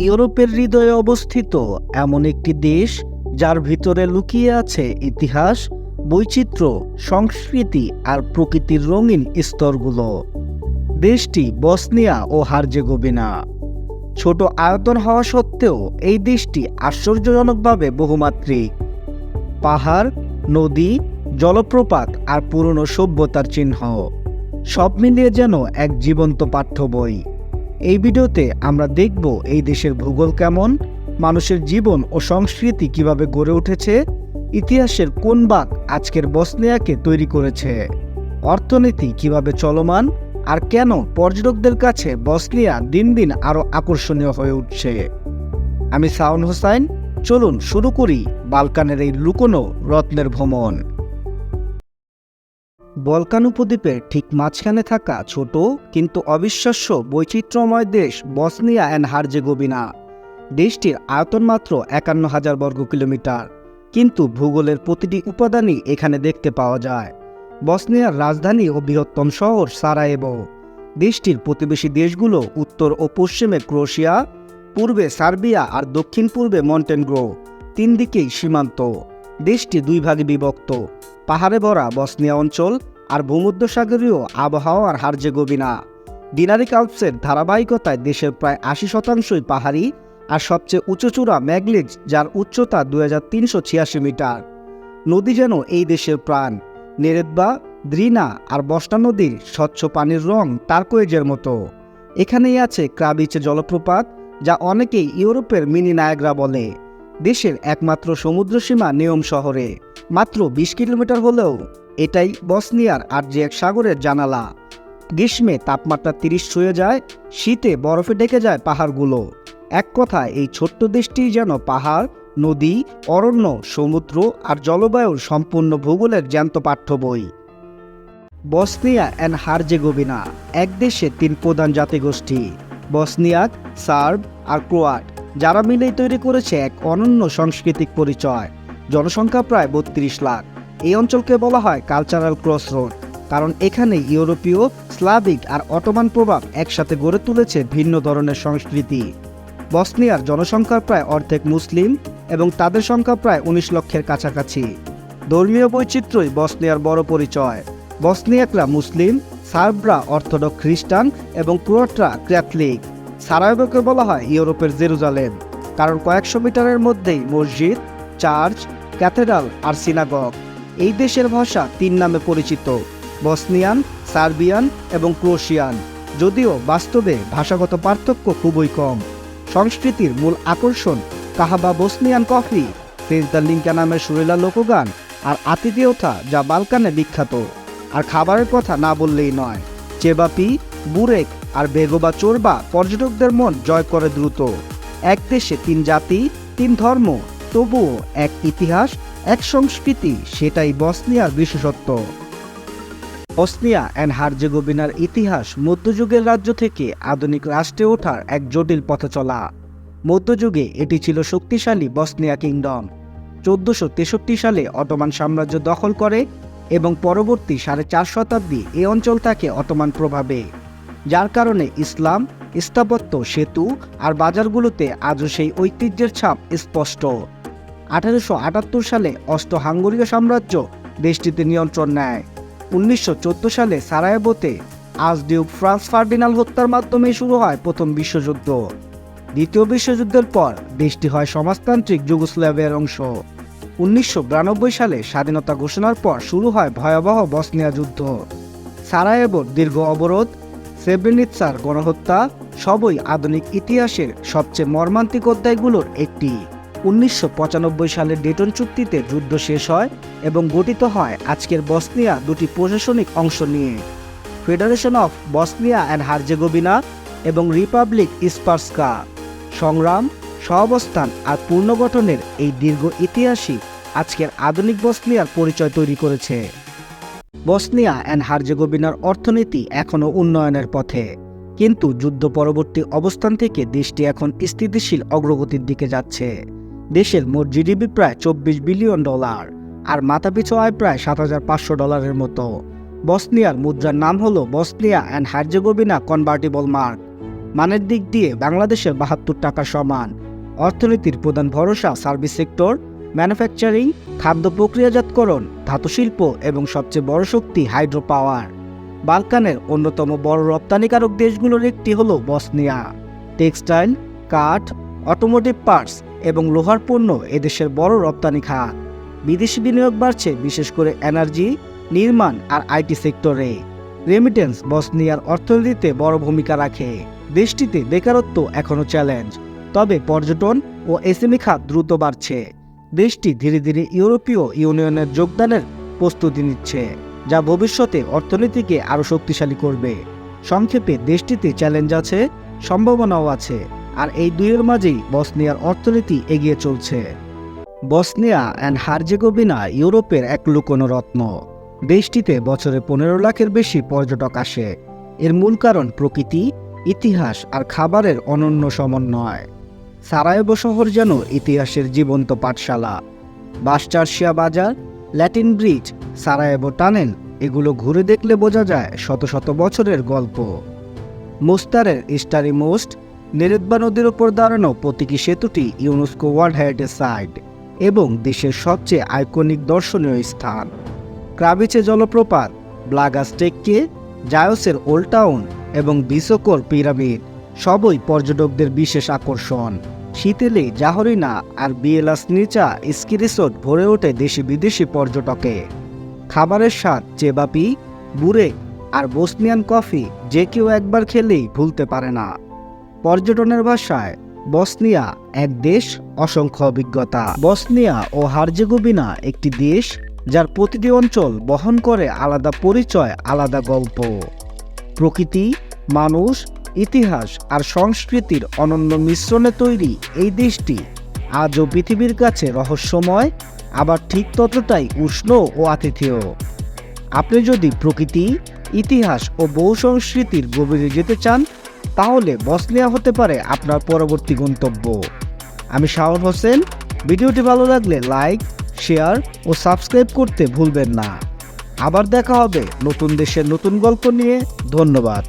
ইউরোপের হৃদয়ে অবস্থিত এমন একটি দেশ যার ভিতরে লুকিয়ে আছে ইতিহাস, বৈচিত্র্য, সংস্কৃতি আর প্রকৃতির রঙিন স্তরগুলো। দেশটি বসনিয়া ও হার্জেগোভিনা। ছোট আয়তন হওয়া সত্ত্বেও এই দেশটি আশ্চর্যজনকভাবে বহুমাত্রিক। পাহাড়, নদী, জলপ্রপাত আর পুরনো সভ্যতার চিহ্ন। সব মিলিয়ে যেন এক জীবন্ত পাঠ্য বই। এই ভিডিওতে আমরা দেখব এই দেশের ভূগোল কেমন, মানুষের জীবন ও সংস্কৃতি কীভাবে গড়ে উঠেছে, ইতিহাসের কোন বাক আজকের বসনিয়াকে তৈরি করেছে, অর্থনীতি কীভাবে চলমান, আর কেন পর্যটকদের কাছে বসনিয়া দিন দিন আরও আকর্ষণীয় হয়ে উঠছে। আমি সাউন হোসাইন, চলুন শুরু করি বালকানের এই লুকোনো রত্নের ভ্রমণ। বলকান উপদ্বীপের ঠিক মাঝখানে থাকা ছোট কিন্তু অবিশ্বাস্য বৈচিত্র্যময় দেশ বসনিয়া অ্যান্ড হার্জেগোভিনা। দেশটির আয়তন মাত্র একান্ন হাজার বর্গ কিলোমিটার, কিন্তু ভূগোলের প্রতিটি উপাদানই এখানে দেখতে পাওয়া যায়। বসনিয়ার রাজধানী ও বৃহত্তম শহর সারায়েভো দেশটির প্রতিবেশী দেশগুলো উত্তর ও পশ্চিমে ক্রোশিয়া, পূর্বে সার্বিয়া আর দক্ষিণ পূর্বে মন্টেনগ্রো তিন দিকেই সীমান্ত। দেশটি দুই ভাগে বিভক্ত। পাহাড়ে ভরা বসনিয়া অঞ্চল আর ভূমধ্যসাগরীয় আবহাওয়ার হার্জেগোভিনা ডিনারিক আলপসের ধারাবাহিকতায় দেশের প্রায় আশি শতাংশই পাহাড়ি আর সবচেয়ে উঁচুচূড়া ম্যাগলিজ, যার উচ্চতা দুই হাজার তিনশো ছিয়াশি মিটার। নদী যেন এই দেশের প্রাণ। নেরেদবা, দ্রিনা আর বস্তা নদীর স্বচ্ছ পানির রং টার্কোয়েজের মতো। এখানেই আছে ক্রাবিচে জলপ্রপাত, যা অনেকেই ইউরোপের মিনি নায়াগ্রা বলে। দেশের একমাত্র সমুদ্রসীমা নিয়ম শহরে। মাত্র বিশ কিলোমিটার হলেও এটাই বসনিয়ার আর্জিয়াক সাগরের জানালা। গ্রীষ্মে তাপমাত্রা তিরিশ ছুঁয়ে যায়, শীতে বরফে ঢেকে যায় পাহাড়গুলো। এক কথায়, এই ছোট্ট দেশটি যেন পাহাড়, নদী, অরণ্য, সমুদ্র আর জলবায়ুর সম্পূর্ণ ভূগোলের জ্যান্ত পাঠ্য বই। বসনিয়া অ্যান্ড হার্জেগোভিনা, এক দেশে তিন প্রধান জাতিগোষ্ঠী। বসনিয়াক, সার্ব আর ক্রোয়াট। যারা মিলেই তৈরি করেছে এক অনন্য সাংস্কৃতিক পরিচয়। জনসংখ্যা প্রায় বত্রিশ লাখ। এই অঞ্চলকে বলা হয় কালচারাল ক্রস রোড কারণ এখানে ইউরোপীয়, স্লাভিক আর অটোমান প্রভাব একসাথে গড়ে তুলেছে ভিন্ন ধরনের সংস্কৃতি। বসনিয়ার জনসংখ্যা প্রায় অর্ধেক মুসলিম এবং তাদের সংখ্যা প্রায় উনিশ লক্ষের কাছাকাছি। ধর্মীয় বৈচিত্র্যই বসনিয়ার বড় পরিচয়। বসনিয়াকরা মুসলিম, সার্বরা অর্থোডক্স খ্রিস্টান এবং ক্রোয়াটরা ক্যাথলিক। সারাইবোকে বলা হয় ইউরোপের জেরুজালেম, কারণ কয়েকশো মিটারের মধ্যেই মসজিদ, চার্চ, ক্যাথেড্রাল আর সিনাগগ। এই দেশের ভাষা তিন নামে পরিচিত, বসনিয়ান, সার্বিয়ান এবং ক্রোশিয়ান। যদিও বাস্তবে ভাষাগত পার্থক্য খুবই কম। সংস্কৃতির মূল আকর্ষণ কাহাবা বসনিয়ান কফি ফেজদা লিঙ্কা নামের সুরেলা লোকগান আর আতিথেয়তা যা বালকানে বিখ্যাত। আর খাবারের কথা না বললেই নয়, চেবাপি বুরেক আর বেগোবা চোরবা পর্যটকদের মন জয় করে দ্রুত। এক দেশে তিন জাতি, তিন ধর্ম, তবুও এক ইতিহাস, এক সংস্কৃতি, সেটাই বসনিয়ার বিশেষত্ব। বসনিয়া অ্যান্ড হার্জেগোভিনার ইতিহাস মধ্যযুগের রাজ্য থেকে আধুনিক রাষ্ট্রে ওঠার এক জটিল পথে চলা। মধ্যযুগে এটি ছিল শক্তিশালী বসনিয়া কিংডম। চোদ্দশো তেষট্টি সালে অটোমান সাম্রাজ্য দখল করে এবং পরবর্তী সাড়ে চার শতাব্দী এ অঞ্চল থাকে অটোমান প্রভাবে। যার কারণে ইসলাম, স্থাপত্য, সেতু আর বাজারগুলোতে আজও সেই ঐতিহ্যের ছাপ স্পষ্ট। আঠারোশো আটাত্তর সালে অস্ট হাঙ্গরীয় সাম্রাজ্য দেশটিতে নিয়ন্ত্রণ নেয়। উনিশশো চোদ্দ সালে সারায়েবোতে আজডিউক ফ্রান্স ফার্ডিনাল হত্যার মাধ্যমে শুরু হয় প্রথম বিশ্বযুদ্ধ। দ্বিতীয় বিশ্বযুদ্ধের পর দেশটি হয় সমাজতান্ত্রিক যুগোস্লাভিয়ার অংশ। উনিশশো বিরানব্বই সালে স্বাধীনতা ঘোষণার পর শুরু হয় ভয়াবহ বসনিয়া যুদ্ধ। সারায়েবোর দীর্ঘ অবরোধ সেব্রেনিৎসার গণহত্যা সবই আধুনিক ইতিহাসের সবচেয়ে মর্মান্তিক অধ্যায়গুলোর একটি। উনিশশো সালের ডেটন চুক্তিতে যুদ্ধ শেষ হয় এবং গঠিত হয় আজকের বসনিয়া দুটি প্রশাসনিক অংশ নিয়ে। Federation of Bosnia and Herzegovina এবং রিপাবলিক ইস্পার্সকা। সংগ্রাম, সহাবস্থান আর পুনর্গঠনের এই দীর্ঘ ইতিহাসই আজকের আধুনিক বসনিয়ার পরিচয় তৈরি করেছে। বসনিয়া অ্যান্ড হার্জেগোভিনার অর্থনীতি এখনও উন্নয়নের পথে। কিন্তু যুদ্ধ পরবর্তী অবস্থান থেকে দেশটি এখন স্থিতিশীল অগ্রগতির দিকে যাচ্ছে। দেশের মোট জিডিপি প্রায় চব্বিশ বিলিয়ন ডলার, আর মাথাপিছু আয় প্রায় সাত হাজার পাঁচশো ডলারের মতো। বসনিয়ার মুদ্রার নাম হলো Bosnia and Herzegovina convertible mark, মানের দিক দিয়ে বাংলাদেশের বাহাত্তর টাকা সমান। অর্থনীতির প্রধান ভরসা সার্ভিস সেক্টর, ম্যানুফ্যাকচারিং, খাদ্য প্রক্রিয়াজাতকরণ ধাতুশিল্প এবং সবচেয়ে বড় শক্তি হাইড্রো পাওয়ার বালকানের অন্যতম বড় রপ্তানিকারক দেশগুলোর একটি হল বসনিয়া। টেক্সটাইল, কাঠ, অটোমোটিভ পার্টস এবং লোহার পণ্য এদেশের বড় রপ্তানি খাত। বিদেশি বিনিয়োগ বাড়ছে, বিশেষ করে এনার্জি, নির্মাণ আর আইটি সেক্টরে। রেমিটেন্স বসনিয়ার অর্থনীতিতে বড় ভূমিকা রাখে। দেশটিতে বেকারত্ব এখনও চ্যালেঞ্জ, তবে পর্যটন ও এসএমই খাত দ্রুত বাড়ছে। দেশটি ধীরে ধীরে ইউরোপীয় ইউনিয়নের যোগদানের প্রস্তুতি নিচ্ছে, যা ভবিষ্যতে অর্থনীতিকে আরও শক্তিশালী করবে। সংক্ষেপে, দেশটিতে চ্যালেঞ্জ আছে, সম্ভাবনাও আছে, আর এই দুইয়ের মাঝেই বসনিয়ার অর্থনীতি এগিয়ে চলছে। বসনিয়া অ্যান্ড হার্জেগোভিনা ইউরোপের এক লুকোনো রত্ন দেশটিতে বছরে পনেরো লাখের বেশি পর্যটক আসে। এর মূল কারণ প্রকৃতি, ইতিহাস আর খাবারের অনন্য সমন্বয়। সারায়েবো শহর যেন ইতিহাসের জীবন্ত পাঠশালা। বাসচার্সিয়া বাজার, ল্যাটিন ব্রিজ সারায়েবো টানেল, এগুলো ঘুরে দেখলে বোঝা যায় শত শত বছরের গল্প। মোস্তারের ইস্টারি মোস্ট নেরেদবা নদীর ওপর দাঁড়ানো প্রতীকী সেতুটি ইউনেস্কো ওয়ার্ল্ড হেরিটেজ সাইট এবং দেশের সবচেয়ে আইকনিক দর্শনীয় স্থান। ক্রাবিচে জলপ্রপাত, ব্লাগাস টেককে, জায়োসের ওল্ড টাউন এবং বিসকোর পিরামিড, সবই পর্যটকদের বিশেষ আকর্ষণ। শীতেলে জাহরিনা আর বিয়েলাস নিচা স্কি রিসোর্ট ভরে ওঠে দেশি বিদেশি পর্যটকে। খাবারের স্বাদ চেবাপি বুরেক আর বসনিয়ান কফি যে কেউ একবার খেলেই ভুলতে পারে না। পর্যটনের ভাষায়, বসনিয়া এক দেশ অসংখ্য অভিজ্ঞতা। বসনিয়া ও হার্জেগোবিনা একটি দেশ যার প্রতিটি অঞ্চল বহন করে আলাদা পরিচয়, আলাদা গল্প। প্রকৃতি, মানুষ ইতিহাস আর সংস্কৃতির অনন্য মিশ্রণে তৈরি এই দেশটি। আজও পৃথিবীর কাছে রহস্যময়, আবার ঠিক ততটাই উষ্ণ ও আতিথেয়। আপনি যদি প্রকৃতি, ইতিহাস ও বহু সংস্কৃতির গভীরে যেতে চান, তাহলে বসনিয়া হতে পারে আপনার পরবর্তী গন্তব্য। আমি শাহর হোসেন, ভিডিওটি ভালো লাগলে লাইক, শেয়ার ও সাবস্ক্রাইব করতে ভুলবেন না। আবার দেখা হবে নতুন দেশের নতুন গল্প নিয়ে। ধন্যবাদ।